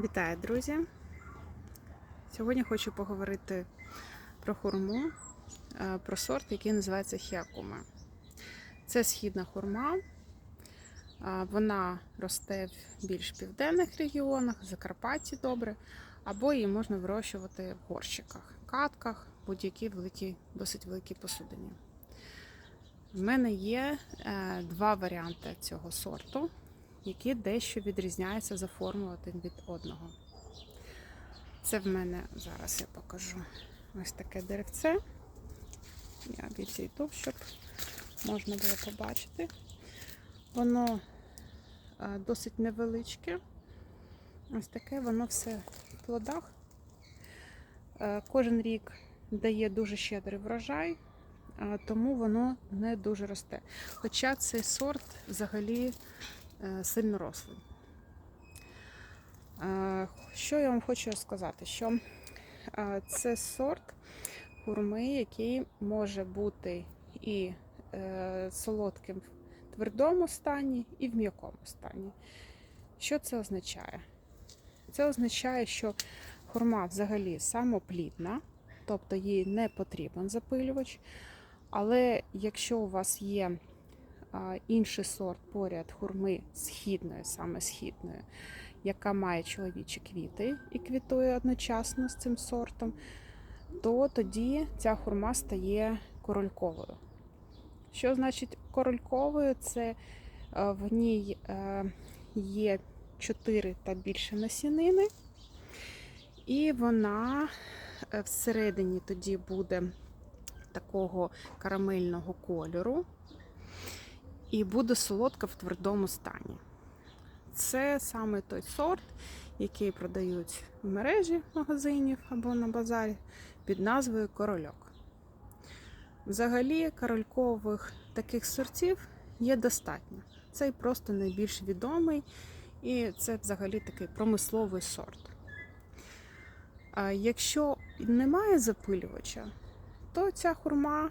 Вітаю, друзі! Сьогодні хочу поговорити про хурму, е, про сорт, який називається хіакума. Це східна хурма. Е, Вона росте в більш південних регіонах, в Закарпатті добре, або її можна вирощувати в горщиках, катках, будь-якій великій, досить великій посудині. В мене є е, два варіанти цього сорту які дещо відрізняються за формою один від одного. Це в мене, зараз я покажу ось таке деревце. Я відійду, щоб можна було побачити. Воно е, досить невеличке. Ось таке, воно все в плодах. Е, Кожен рік дає дуже щедрий врожай, е, тому воно не дуже росте. Хоча цей сорт взагалі сильно рослий. Е, Що я вам хочу сказати? Що е, це сорт хурми, який може бути і е, солодким в твердому стані, і в м'якому стані. Що це означає? Це означає, що хурма взагалі самоплідна, тобто їй не потрібен запилювач. Але якщо у вас є інший сорт поряд хурми східної, саме східної, яка має чоловічі квіти і квітує одночасно з цим сортом, то тоді ця хурма стає корольковою. Що значить корольковою? Це е, в ній е, є 4 та більше насінини, і вона е, всередині тоді буде такого карамельного кольору і буде солодка в твердому стані. Це саме той сорт, який продають в мережі магазинів або на базарі під назвою корольок. Взагалі, королькових таких сортів є достатньо. Цей просто найбільш відомий, і це взагалі такий промисловий сорт. А якщо немає запилювача, то ця хурма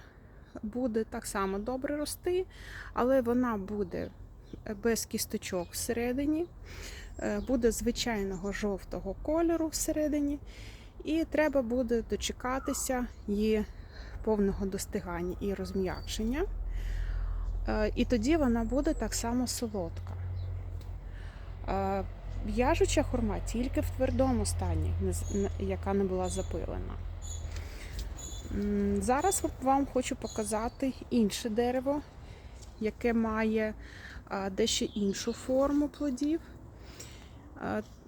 буде так само добре рости, але вона буде без кісточок всередині, е, буде звичайного жовтого кольору всередині, і треба буде дочекатися її повного достигання і розм'якшення. Е, І тоді вона буде так само солодка. Е, В'яжуча хурма тільки в твердому стані, яка не була запилена. Зараз вам хочу показати інше дерево, яке має дещо іншу форму плодів.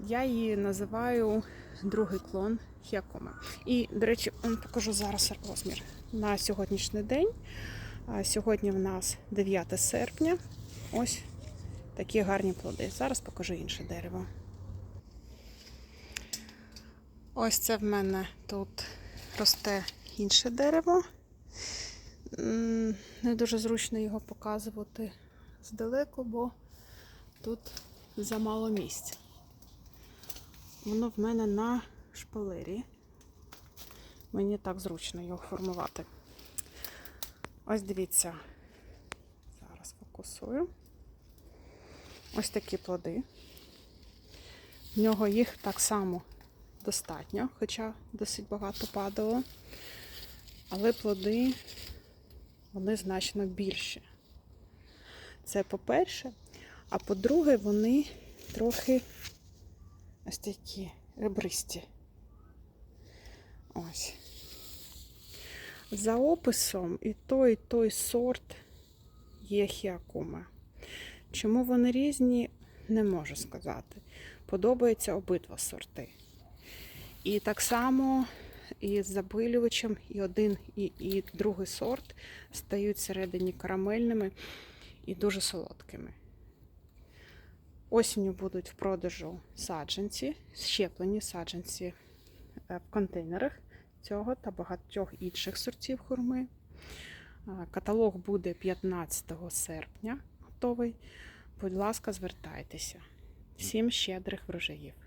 Я її називаю другий клон хіакома. І, до речі, покажу зараз розмір на сьогоднішній день. Сьогодні в нас 9 серпня. Ось такі гарні плоди. Зараз покажу інше дерево. Ось це в мене тут росте інше дерево. Не дуже зручно його показувати здалеку, бо тут замало місця. Воно в мене на шпалері. Мені так зручно його формувати. Ось дивіться, зараз фокусую. Ось такі плоди. В нього їх так само достатньо, хоча досить багато падало. Але плоди вони значно більші. Це по-перше. А по-друге, вони трохи ось такі ребристі. Ось. За описом і той, і той сорт є хіакума. Чому вони різні, не можу сказати. Подобаються обидва сорти. І так само і з запилювачем, і один, і, і другий сорт стають всередині карамельними і дуже солодкими. Осінню будуть в продажу саджанці, щеплені саджанці е, в контейнерах цього та багатьох інших сортів хурми. Е, Каталог буде 15 серпня готовий. Будь ласка, звертайтеся. Всім щедрих врожаїв!